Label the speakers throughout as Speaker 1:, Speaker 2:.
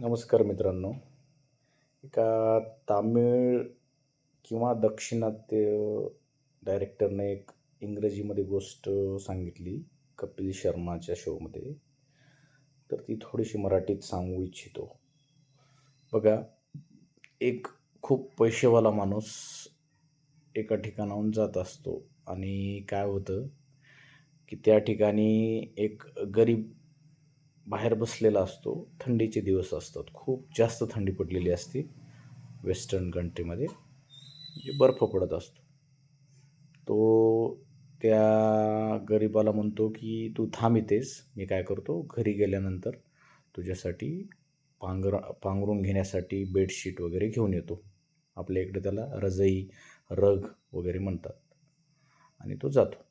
Speaker 1: नमस्कार मित्रांनो. एका तामिळ किंवा दक्षिणात्य डायरेक्टरने एक इंग्रजीमध्ये गोष्ट सांगितली कपिल शर्माच्या शोमध्ये तर ती थोडीशी मराठीत सांगू इच्छितो. बघा एक खूप पैसेवाला माणूस एका ठिकाणाहून जात असतो आणि काय होतं की त्या ठिकाणी एक गरीब बाहेर बसलेला असतो. थंडीचे दिवस असतात. खूप जास्त थंडी पडलेली असते. वेस्टर्न कंट्रीमध्ये म्हणजे बर्फ पडत असतो. तो त्या गरिबाला म्हणतो की तू थांब इथेच. मी काय करतो? घरी गेल्यानंतर तुझ्यासाठी पांघर पांघरून घेण्यासाठी बेडशीट वगैरे घेऊन येतो. आपल्या इकडे त्याला रजई रग वगैरे म्हणतात. आणि तो जातो.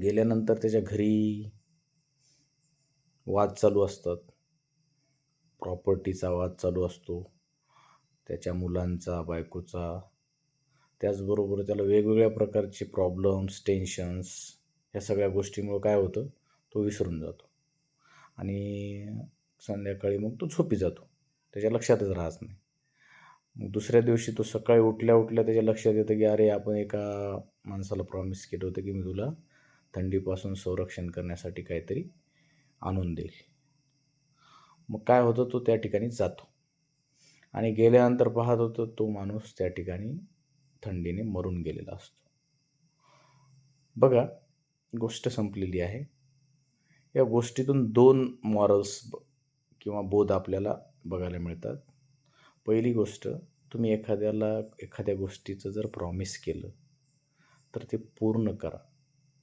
Speaker 1: गेल्यानंतर त्याच्या घरी वाद चालू असतात. प्रॉपर्टीचा वाद चालू असतो. त्याच्या मुलांचा बायकोचा. त्याचबरोबर त्याला वेगवेगळ्या प्रकारचे प्रॉब्लेम्स टेन्शन्स ह्या सगळ्या गोष्टीमुळं काय होतं? तो विसरून जातो. आणि संध्याकाळी मग तो झोपी जातो. त्याच्या लक्षातच राहत नाही. मग दुसऱ्या दिवशी तो सकाळी उठल्या उठल्या त्याच्या लक्षात येतं की अरे आपण एका माणसाला प्रॉमिस केलं होतं की मी तुला थंडीपासून संरक्षण करण्यासाठी काहीतरी आणून देईल. मग काय होतं? तो त्या ठिकाणी जातो. आणि गेल्यानंतर पाहत होतो तो माणूस त्या ठिकाणी थंडीने मरून गेलेला असतो. बघा गोष्ट संपलेली आहे. या गोष्टीतून दोन मॉरल्स किंवा बोध आपल्याला बघायला मिळतात. पहिली गोष्ट तुम्ही एखाद्याला एखाद्या गोष्टीचं जर प्रॉमिस केलं तर ते पूर्ण करा.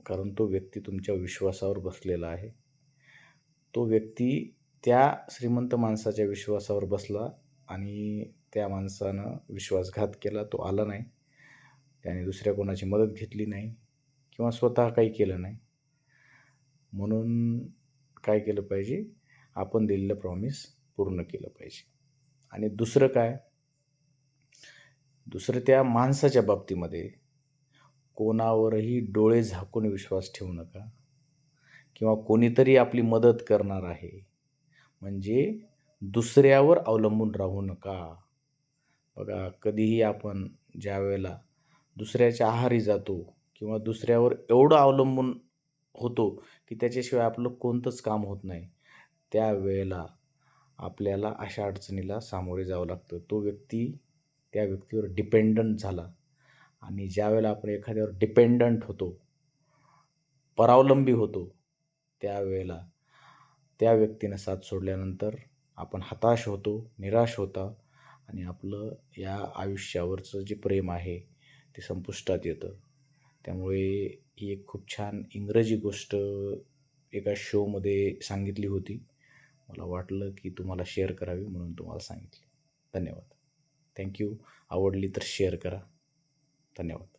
Speaker 1: कारण तो व्यक्ती तुमच्या विश्वासावर बसलेला आहे. तो व्यक्ती त्या श्रीमंत माणसाच्या विश्वासावर बसला आणि त्या माणसानं विश्वासघात केला तो आला नाही. त्याने दुसऱ्या कोणाची मदत घेतली नाही किंवा स्वतः काही केलं नाही. म्हणून काय केलं पाहिजे? आपण दिलेलं प्रॉमिस पूर्ण केलं पाहिजे. आणि दुसरं काय? दुसरं त्या माणसाच्या बाबतीमध्ये कोणावरही डोळे झाकून विश्वास ठेवू नका. किंवा कोणीतरी आपली मदत करणार आहे. म्हणजे दुसऱ्यावर अवलंबून राहू नका. बघा कधीही आपण ज्या वेळेला दुसऱ्याच्या आहारी जातो किंवा दुसऱ्यावर एवढं अवलंबून होतो की त्याच्याशिवाय आपलं कोणतंच काम होत नाही त्यावेळेला आपल्याला अशा अडचणीला सामोरे जावं लागतं. तो व्यक्ती त्या व्यक्तीवर डिपेंडंट झाला आणि ज्यावेळेला आपण एखाद्यावर डिपेंडंट होतो परावलंबी होतो त्यावेळेला त्या व्यक्तीनं साथ सोडल्यानंतर आपण हताश होतो निराश होता आणि आपलं या आयुष्यावरचं जे प्रेम आहे ते संपुष्टात येतं. त्यामुळे ही एक खूप छान इंग्रजी गोष्ट एका शोमध्ये सांगितली होती. मला वाटलं की तुम्हाला शेअर करावी म्हणून तुम्हाला सांगितले. धन्यवाद. थँक्यू. आवडली तर शेअर करा. धन्यवाद.